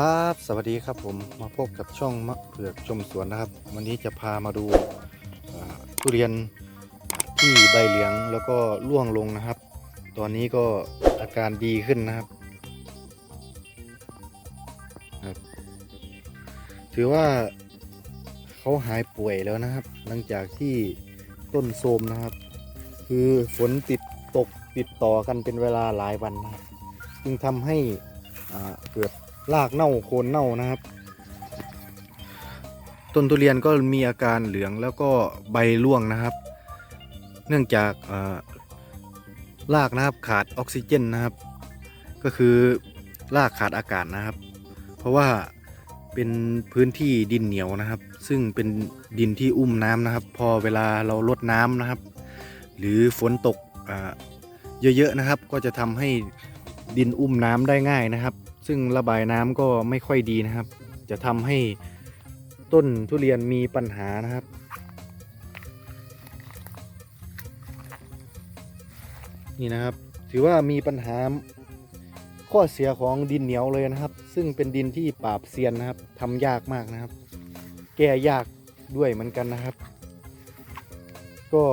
ครับ สวัสดีครับผมมาพบกับช่องมะเผือกชมสวนนะครับ วันนี้จะพามาดูทุเรียนที่ใบเหลืองแล้วก็ร่วงลงนะครับ ตอนนี้ก็อาการดีขึ้นนะครับครับ ถือว่าเขาหายป่วยแล้วนะครับ หลังจากที่ต้นโทมนะครับ คือฝนติดตกติดต่อกันเป็นเวลาหลายวันนะครับจึงทำให้เกิด รากเน่าโคนเน่านะครับ ต้นทุเรียนก็มีอาการเหลืองแล้วก็ใบร่วงนะครับ เนื่องจากอ่ารากนะครับขาดออกซิเจนนะครับ ก็คือรากขาดอากาศนะครับ เพราะว่าเป็นพื้นที่ดินเหนียวนะครับ ซึ่งเป็นดินที่อุ้มน้ำนะครับ พอเวลาเราลดน้ำนะครับ หรือฝนตกอ่าเยอะๆนะครับ ก็จะทำให้ ดินอุ้มน้ำได้ง่ายนะครับ ซึ่งระบายน้ำก็ไม่ค่อยดีนะครับ จะทำให้ต้นทุเรียนมีปัญหานะครับ นี่นะครับ ถือว่ามีปัญหาข้อเสียของดินเหนียวเลยนะครับ ซึ่งเป็นดินที่ปราบเซียนนะครับทำยากมากนะครับ แก้ยากด้วยเหมือนกันนะครับ ก็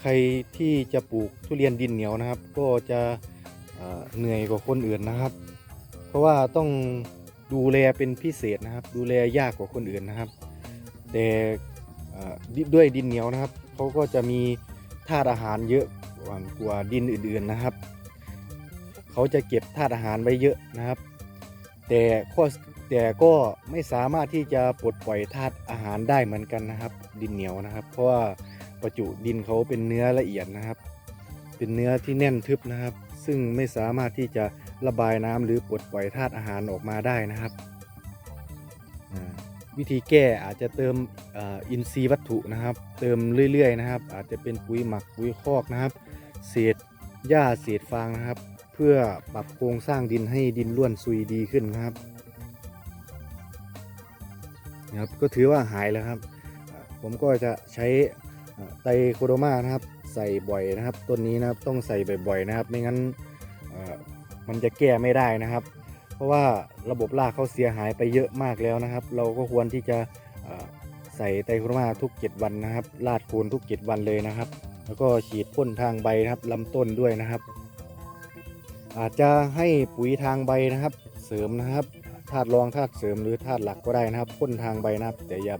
ใครที่จะปลูกทุเรียนดินเหนียวนะครับ ก็จะ เหนื่อยกว่าคนอื่นนะครับ เพราะว่าต้องดูแลเป็นพิเศษนะครับ ดูแลยากกว่าคนอื่นนะครับ แต่ด้วยดินเหนียวนะครับเขาก็จะมีธาตุอาหารเยอะกว่ากว่าดินอื่นๆนะครับเขาจะเก็บธาตุอาหารไว้เยอะนะครับ แต่ข้อแต่ก็ไม่สามารถที่จะปลดปล่อยธาตุอาหารได้เหมือนกันนะครับ ดินเหนียวนะครับ เพราะว่าประจุดินเขาเป็นเนื้อละเอียดนะครับ เป็นเนื้อที่แน่นทึบนะครับ ซึ่งไม่สามารถที่จะระบายน้ำหรือปลดปล่อยธาตุอาหารออกมาได้นะครับ วิธีแก้อาจจะเติมอินทรีย์วัตถุนะครับ เติมเรื่อยๆนะครับ อาจจะเป็นปุ๋ยหมักปุ๋ยคอกนะครับ เศษหญ้าเศษฟางนะครับ เพื่อปรับโครงสร้างดินให้ดินร่วนซุยดีขึ้นนะครับนะครับก็ถือว่าหายแล้วครับ ผมก็จะใช้ไตรโคโดมานะครับ ใส่บ่อยนะครับ ต้นนี้นะครับต้องใส่บ่อยๆนะครับ ไม่งั้นมันจะแก้ไม่ได้นะครับ เพราะว่าระบบรากเขาเสียหายไปเยอะมากแล้วนะครับ เราก็ควรที่จะใส่ไตรโคโดมาทุก7วันนะครับลาดโคนทุก7วันเลยนะครับ แล้วก็ฉีดพ่นทางใบนะครับลำต้นด้วยนะครับ อาจจะให้ปุ๋ยทางใบนะครับ เสริมนะครับธาตุรองธาตุเสริมหรือธาตุหลักก็ได้นะครับพ่นทางใบนะครับ แต่อย่า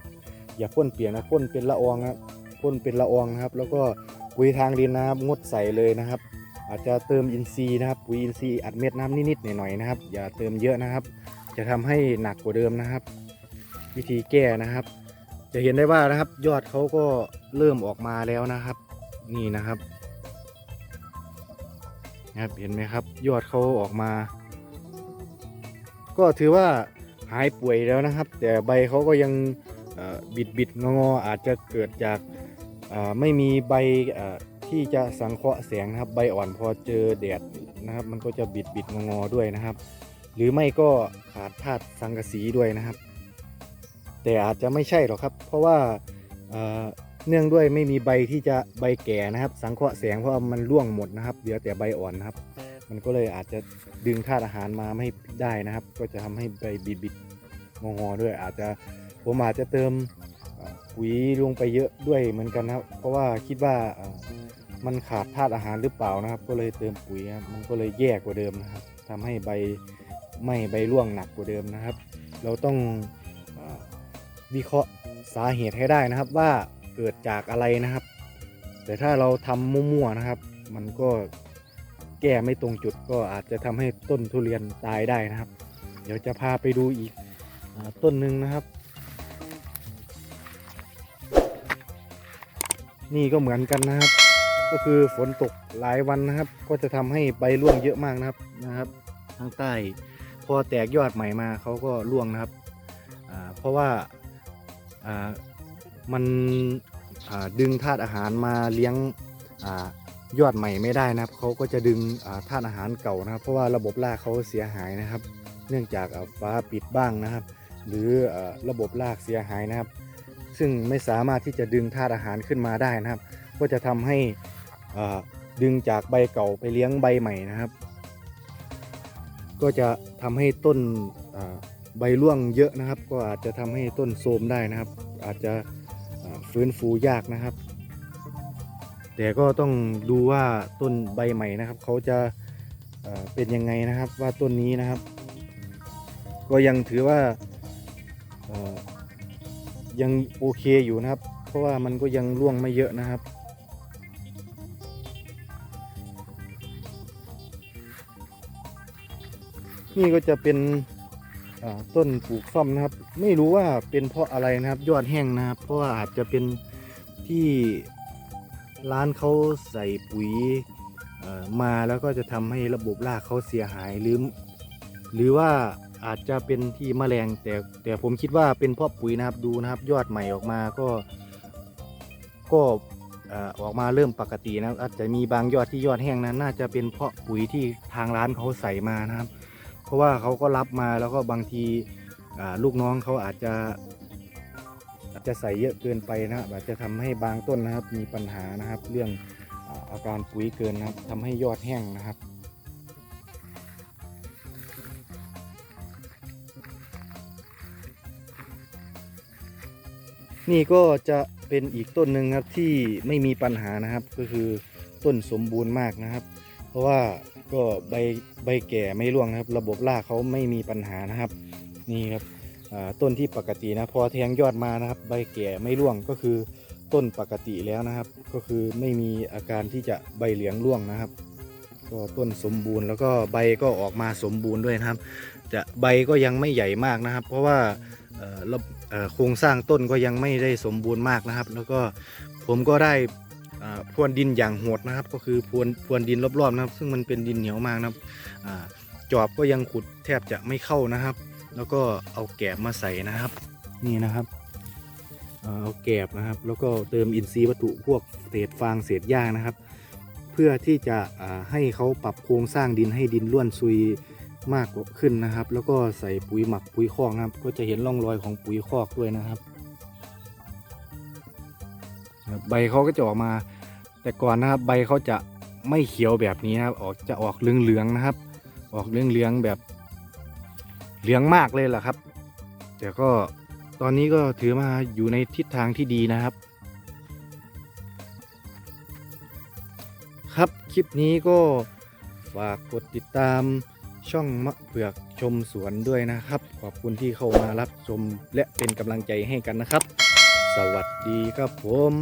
อย่าพ่นเปียกนะพ่นเป็นละอองนะครับพ่นเป็นละอองนะครับ แล้วก็ ปุ๋ยทางดินนะครับ งดใส่เลยนะครับ อาจจะเติมอินทรีย์นะครับ ปุ๋ยอินทรีย์อัดเม็ดน้ำนิดๆหน่อยๆนะครับ อย่าเติมเยอะนะครับ จะทำให้หนักกว่าเดิมนะครับ วิธีแก้นะครับ จะเห็นได้ว่านะครับ ยอดเขาก็เริ่มออกมาแล้วนะครับ นี่นะครับนะครับเห็นไหมครับ ยอดเขาออกมา ก็ถือว่าหายป่วยแล้วนะครับ แต่ใบเขาก็ยังบิดบิดงอๆอาจจะเกิดจาก ไม่มีใบที่จะสังเคราะห์แสงนะครับ ใบอ่อนพอเจอแดดนะครับ มันก็จะบิดบิดงอๆด้วยนะครับ หรือไม่ก็ขาดธาตุสังกะสีด้วยนะครับ แต่อาจจะไม่ใช่หรอกครับ เพราะว่าเนื่องด้วยไม่มีใบที่จะใบแก่นะครับ สังเคราะห์แสงเพราะว่ามันร่วงหมดนะครับเหลือแต่ใบอ่อนนะครับ มันก็เลยอาจจะดึงธาตุอาหารมาไม่ได้นะครับ ก็จะทำให้ใบบิดบิดงองอๆด้วย อาจจะผมอาจจะเติม ปุ๋ยลงไปเยอะด้วยเหมือนกันนะครับ เพราะว่าคิดว่ามันขาดธาตุอาหารหรือเปล่านะครับ ก็เลยเติมปุ๋ยครับมันก็เลยแย่กว่าเดิมนะครับทำให้ใบไม่ใบร่วงหนักกว่าเดิมนะครับ เราต้องอวิเคราะห์สาเหตุให้ได้นะครับว่าเกิดจากอะไรนะครับ แต่ถ้าเราทำมั่วๆนะครับ มันก็แก้ไม่ตรงจุดก็อาจจะทำให้ต้นทุเรียนตายได้นะครับ เดี๋ยวจะพาไปดูอีกอต้นหนึ่งนะครับ นี่ก็เหมือนกันนะครับ ก็คือฝนตกหลายวันนะครับ ก็จะทำให้ใบร่วงเยอะมากนะครับนะครับทางใต้พอแตกยอดใหม่มาเขาก็ร่วงนะครับเพราะว่ามันดึงธาตุอาหารมาเลี้ยงอยอดใหม่ไม่ได้นะครับเขาก็จะดึงธาตุอาหารเก่านะครับ เพราะว่าระบบรากเขาเสียหายนะครับ เนื่องจากฟ้าปิดบ้างนะครับ หรือระบบรากเสียหายนะครับ ซึ่งไม่สามารถที่จะดึงธาตุอาหารขึ้นมาได้นะครับ ก็จะทำให้ดึงจากใบเก่าไปเลี้ยงใบใหม่นะครับ ก็จะทำให้ต้นใบร่วงเยอะนะครับ ก็อาจจะทำให้ต้นโทรมได้นะครับ อาจจะฟื้นฟูยากนะครับ แต่ก็ต้องดูว่าต้นใบใหม่นะครับ เขาจะเป็นยังไงนะครับว่าต้นนี้นะครับ ก็ยังถือว่า ยังโอเคอยู่นะครับ เพราะว่ามันก็ยังร่วงไม่เยอะนะครับ นี่ก็จะเป็นต้นปลูกซ่อมนะครับ ไม่รู้ว่าเป็นเพราะอะไรนะครับ ยอดแห้งนะครับ เพราะว่าอาจจะเป็นที่ร้านเขาใส่ปุ๋ยมาแล้วก็จะทำให้ระบบรากเขาเสียหายหรือหรือว่า อาจจะเป็นที่แมลงแต่แต่ผมคิดว่าเป็นเพราะปุ๋ยนะครับดูนะครับ ยอดใหม่ออกมาก็ ก็ออกมาเริ่มปกตินะอาจจะมีบางยอดที่ยอดแห้งนั้นน่าจะเป็นเพราะปุ๋ยที่ทางร้านเขาใส่มานะครับ เพราะว่าเขาก็รับมาแล้วก็บางทีลูกน้องเขาอาจจะ อาจจะใส่เยอะเกินไปนะครับอาจจะทำให้บางต้นนะครับ มีปัญหานะครับ เรื่องอาอาการปุ๋ยเกินนะครับทำให้ยอดแห้งนะครับ นี่ก็จะเป็นอีกต้นหนึ่งครับที่ไม่มีปัญหานะครับ ก็คือต้นสมบูรณ์มากนะครับ เพราะว่าก็ใบใบแก่ไม่ร่วงนะครับ ระบบรากเขาไม่มีปัญหานะครับ นี่ครับต้นที่ปกตินะพอแทงยอดมานะครับ ใบแก่ไม่ร่วงก็คือต้นปกติแล้วนะครับ ก็คือไม่มีอาการที่จะใบเหลืองร่วงนะครับ ก็ต้นสมบูรณ์แล้วก็ใบก็ออกมาสมบูรณ์ด้วยนะครับ จะใบก็ยังไม่ใหญ่มากนะครับ เพราะว่า โครงสร้างต้นก็ยังไม่ได้สมบูรณ์มากนะครับ แล้วก็ผมก็ได้พรวนดินอย่างโหดนะครับ ก็คือพรวนพรวนดินรอบๆนะครับ ซึ่งมันเป็นดินเหนียวมากนะครับจอบก็ยังขุดแทบจะไม่เข้านะครับ แล้วก็เอาแกบมาใส่นะครับ นี่นะครับเอาแกบนะครับ แล้วก็เติมอินทรีย์วัตถุพวกเศษฟางเศษหญ้านะครับ เพื่อที่จะให้เขาปรับโครงสร้างดินให้ดินร่วนซุย มากกว่าขึ้นนะครับ แล้วก็ใส่ปุ๋ยหมักปุ๋ยคอกนะครับ ก็จะเห็นร่องรอยของปุ๋ยคอกด้วยนะครับครับ ใบเขาก็จะออกมา แต่ก่อนนะครับ ใบเขาจะไม่เขียวแบบนี้นะครับ ออกจะออกเหลืองๆนะครับ ออกเหลืองๆแบบเหลืองมากเลยล่ะครับ แต่ก็ตอนนี้ก็ถือมาอยู่ในทิศทางที่ดีนะครับ ครับคลิปนี้ก็ฝากกดติดตาม ช่องมะเผือกชมสวนด้วยนะครับ ขอบคุณที่เข้ามารับชมและเป็นกำลังใจให้กันนะครับ สวัสดีครับผม